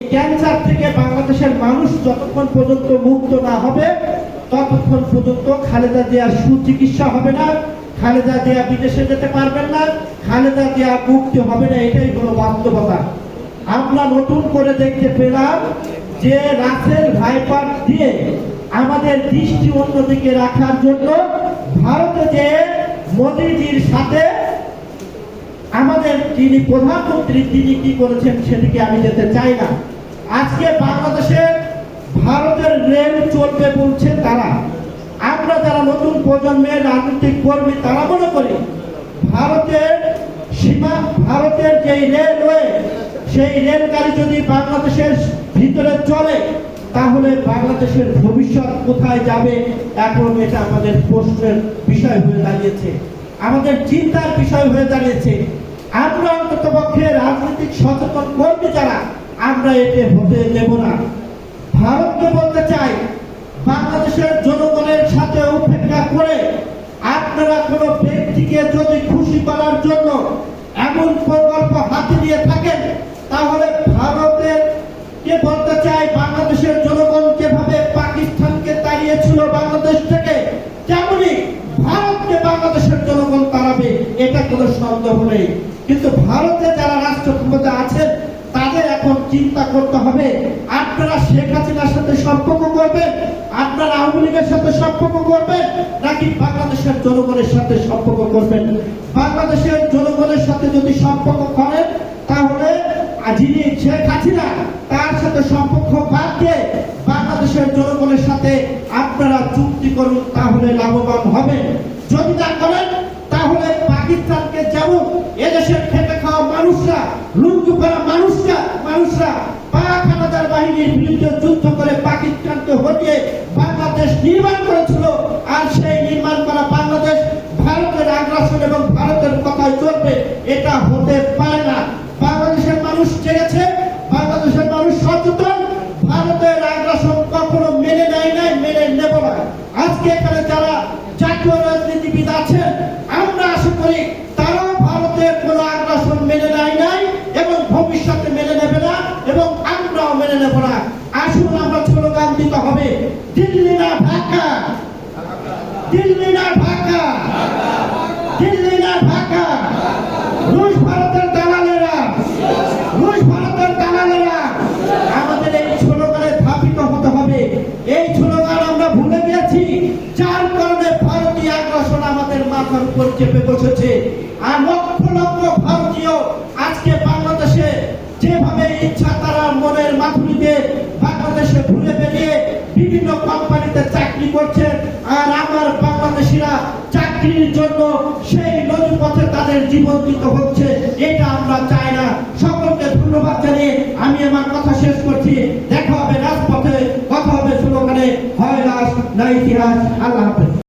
Cancer থেকে বাংলাদেশের মানুষ যতক্ষণ পর্যন্ত মুক্ত না হবে, ততক্ষণ পর্যন্ত খালেদা জিয়ার সুচিকিৎসা হবে না, খালেদা জিয়া বিদেশে যেতে পারবেন না, খালেদা জিয়া মুক্তি হবে না, এটাই হলো বাস্তবতা। আমরা নতুন করে দেখতে পেলাম যে রাসেল ভাইপার দিয়ে আমাদের দৃষ্টি অন্যদিকে রাখার জন্য ভারতে যে মোদিজির সাথে আমাদের যিনি প্রধানমন্ত্রী, তিনি কি করেছেন সেদিকে আমি যেতে চাই না। আজকে বাংলাদেশে ভারতের রেল চলবে বলছে তারা। আমরা যারা নতুন প্রজন্মের রাজনৈতিক কর্মী, তারা মনে করি ভারতের সীমা, ভারতের যে রেলওয়ে, সেই রেলগাড়ি যদি বাংলাদেশের ভিতরে চলে, তাহলে বাংলাদেশের ভবিষ্যৎ কোথায় যাবে এখন এটা আমাদের প্রশ্নের বিষয় হয়ে দাঁড়িয়েছে। আমাদের চিন্তার বিষয় হয়ে দাঁড়িয়েছে। আমরা অন্তত পক্ষে রাজনৈতিক সচেতন কর্মী যারা আমরা এতে হতে দেব না। ভারতকে বলতে চাই, বাংলাদেশের জনগণের সাথে উপেক্ষা করে আপনারা কোনো ব্যক্তিকে যদি খুশি করার জন্য এমন প্রকল্প হাতে নিয়ে থাকেন, তাহলে ভারতের কে বলতে চাই, বাংলাদেশের জনগণ যেভাবে পাকিস্তানকে তাড়িয়েছিল বাংলাদেশ থেকে, তেমনি ভারতকে বাংলাদেশের জনগণ তাড়াবে, এটা কোনো সন্দেহ নেই। কিন্তু ভারতে যারা এখন চিন্তা করতে হবে, আপনারা শেখ হাসিনার সাথে সম্পর্ক করবেন, আপনারা আওয়ামী লীগের সাথে সম্পর্ক করবেন, নাকি বাংলাদেশের জনগণের সাথে সম্পর্ক করবেন? বাংলাদেশের জনগণের সাথে যদি সম্পর্ক করেন, তাহলে যিনি শেখ হাসিনা, তার সাথে সম্পর্ক বাদ দিয়ে বাংলাদেশের জনগণের সাথে আপনারা চুক্তি করুন, তাহলে লাভবান হবে যদি না করেন, তাহলে পাকিস্তানকে যেমন এদেশের খেটে খাওয়া মানুষরা, লুঙ্গি করা মানুষরা পাক হানাদার বাহিনীর বিরুদ্ধে যুদ্ধ করে পাকিস্তানকে হটিয়ে বাংলাদেশ নির্মাণ করেছিল। আর সেই নির্মাণ করা বাংলাদেশ ভারতের আগ্রাসন এবং ভারতের কথায় চলবে, এটা হতে পারে না বাংলাদেশের মানুষ জেগেছে বাংলাদেশের মানুষ সচেতন ভারতের আগ্রাসন কখনো মেনে নেয় নাই মেনে নেব না আজকে এখানে যারা জাতীয় রাজনীতিবিদ আছেন আমরা আশা করি তারাও ভারতের কোনো আগ্রাসন মেনে নেয় নাই এবং ভবিষ্যতে মেনে নেবে না এবং আমরাও মেনে নেব না আসুন, আমরা স্লোগান দিতে হবে। দিল্লি না ঢাকা। দিল্লি না ঢাকা। দিল্লি না ঢাকা। আমাদের এই স্লোগানে ধাপিত হতে হবে। এই স্লোগান আমরা ভুলে গেছি যার কারণে ভারতীয় আগ্রাসন আমাদের মাথার উপর চেপে বসেছে আর লক্ষ লক্ষ ভারতীয় আজকে বাংলাদেশে যেভাবে ইচ্ছা তারা মনের মাধুরীতে বাংলাদেশে ঘুরে বেরিয়ে বিভিন্ন কোম্পানিতে চাকরি করছে আর আমার বাংলাদেশিরা চাকরির জন্য সেই নদীর পথে তাদের জীবন দিতে হচ্ছে, এটা আমরা চাই না। সকলকে ধন্যবাদ জানিয়ে আমি আমার কথা শেষ করছি। দেখা হবে রাজপথে, কথা হবে স্লোগানে, হয় রাস না ইতিহাস। আল্লাহ হাফেজ।